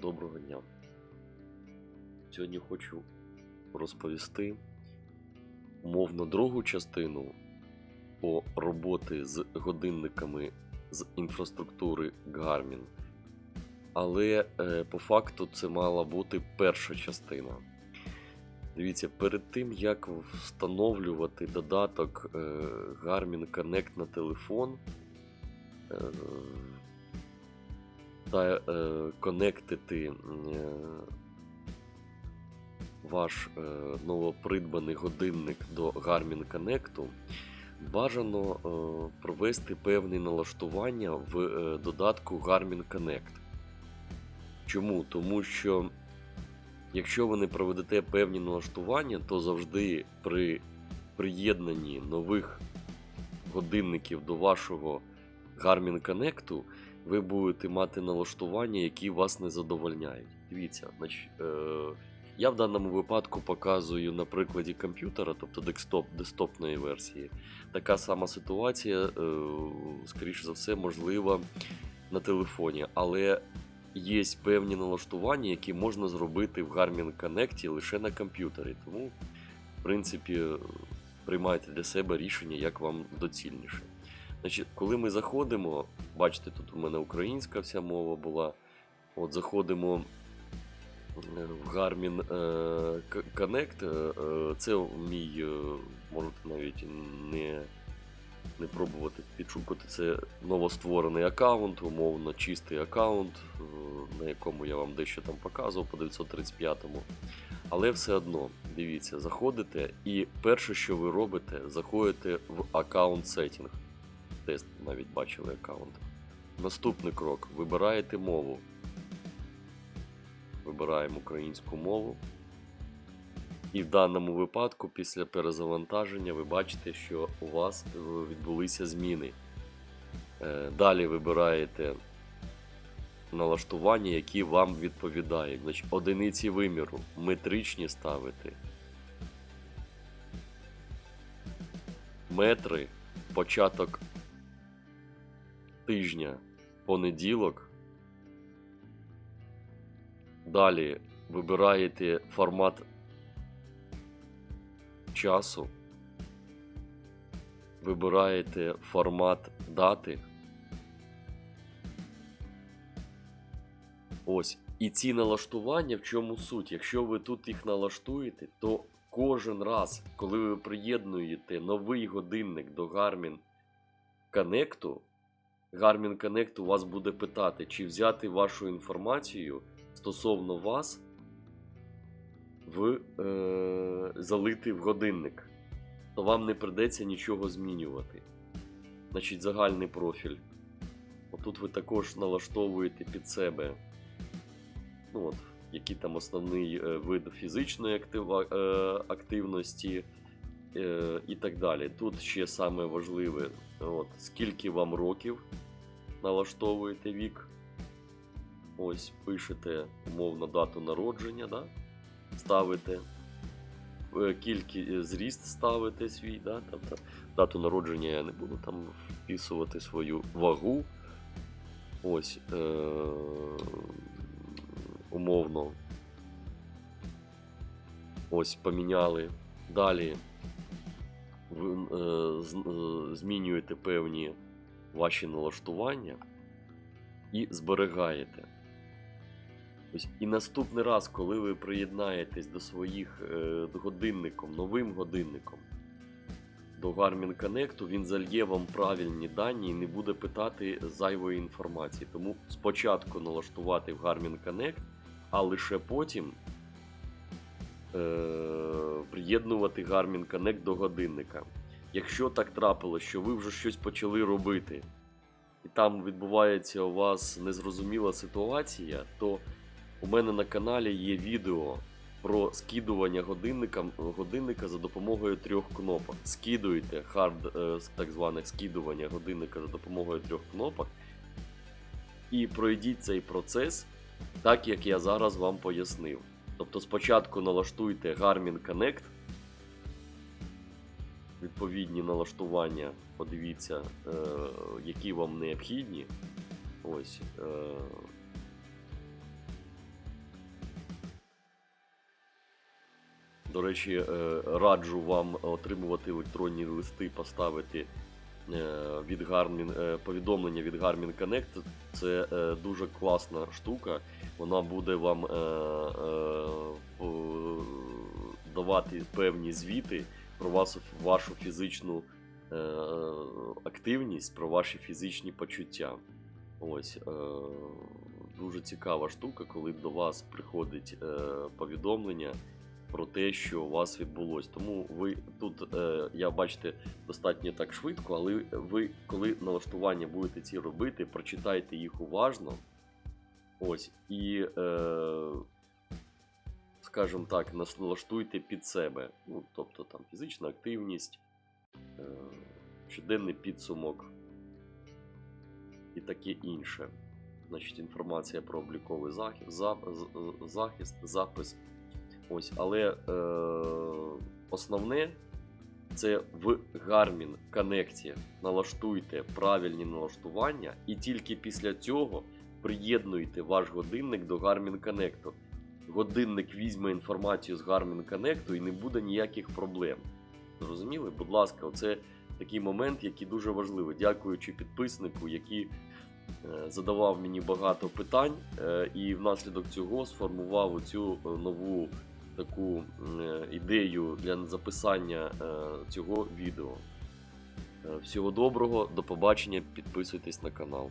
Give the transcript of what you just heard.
Доброго дня. Сьогодні хочу розповісти умовно другу частину по роботи з годинниками з інфраструктури Garmin. Але е, по факту це мала бути перша частина. Дивіться, перед тим як встановлювати додаток е, Garmin Connect на телефон, е, та е, конектити е, ваш е, новопридбаний годинник до Garmin Connect, бажано е, провести певні налаштування в е, додатку Garmin Connect. Чому? Тому що якщо ви не проведете певні налаштування, то завжди при приєднанні нових годинників до вашого Garmin Connect ви будете мати налаштування, які вас не задовольняють. Дивіться, значить, е, я в даному випадку показую на прикладі комп'ютера, тобто декстоп, десктопної версії. Така сама ситуація, е, скоріш за все, можлива на телефоні, але є певні налаштування, які можна зробити в Garmin Connect лише на комп'ютері. Тому, в принципі, приймайте для себе рішення, як вам доцільніше. Значить, коли ми заходимо, бачите, тут у мене українська вся мова була. От заходимо е, в Garmin е, Connect. е, Це мій, можете навіть не, не пробувати підшукати. Це новостворений аккаунт, умовно чистий аккаунт, на якому я вам дещо там показував по 935-му. Але все одно, дивіться, заходите, і перше, що ви робите, заходите в аккаунт сеттінг тест навіть бачили аккаунт. Наступний крок. Вибираєте мову. Вибираємо українську мову. І в даному випадку, після перезавантаження, ви бачите, що у вас відбулися зміни. Е, Далі вибираєте налаштування, які вам відповідають. Значить, одиниці виміру, метричні ставити. Метри, початок тижня понеділок. Далі вибираєте формат часу. Вибираєте формат дати. Ось. І ці налаштування в чому суть? Якщо ви тут їх налаштуєте, то кожен раз, коли ви приєднуєте новий годинник до Garmin Connect, Garmin Connect у вас буде питати, чи взяти вашу інформацію стосовно вас в, е, залити в годинник. То вам не придеться нічого змінювати. Значить, загальний профіль. Отут ви також налаштовуєте під себе. Ну от, який там основний е, вид фізичної е, активності і так далі. Тут ще саме важливе, от, скільки вам років налаштовуєте вік. Ось пишете умовно дату народження, да? ставите. Е, Кількі зріст ставите свій, да? тобто дату народження я не буду там вписувати свою вагу. Ось е- умовно. Ось поміняли. Далі ви е, е, змінюєте певні ваші налаштування і зберігаєте. Ось, і наступний раз, коли ви приєднаєтесь до своїх е, годинником, новим годинником до Garmin Connect, він зальє вам правильні дані і не буде питати зайвої інформації. Тому спочатку налаштувати в Garmin Connect, а лише потім приєднувати Garmin Connect до годинника. Якщо так трапилось, що ви вже щось почали робити, і там відбувається у вас незрозуміла ситуація, то у мене на каналі є відео про скидування годинника, годинника за допомогою трьох кнопок. Скидуєте хард, е, так зване скидування годинника за допомогою трьох кнопок. І пройдіть цей процес так, як я зараз вам пояснив. Тобто спочатку налаштуйте Garmin Connect. Відповідні налаштування, подивіться, е, які вам необхідні. Ось. Е, До речі, е, раджу вам отримувати електронні листи, поставити від Garmin, е, повідомлення від Garmin Connect. Це е, дуже класна штука. Вона буде вам е, е, давати певні звіти про вас, вашу фізичну е, активність, про ваші фізичні почуття. Ось е, дуже цікава штука, коли до вас приходить е, повідомлення про те, що у вас відбулось. Тому ви тут, е, я бачите, достатньо так швидко, але ви, коли налаштування будете ці робити, прочитайте їх уважно. Ось, і, е, скажімо так, налаштуйте під себе. Ну, тобто там фізична активність, е, щоденний підсумок і таке інше. Значить, інформація про обліковий захист, захист, запис. Ось, але е, основне це в Garmin Connect налаштуйте правильні налаштування, і тільки після цього приєднуйте ваш годинник до Garmin Connect. Годинник візьме інформацію з Garmin Connect і не буде ніяких проблем. Зрозуміли? Будь ласка, оце такий момент, який дуже важливий. Дякуючи підписнику, який е, задавав мені багато питань, е, і внаслідок цього сформував цю нову таку е, ідею для записання е, цього відео. Е, Всього доброго, до побачення, підписуйтесь на канал.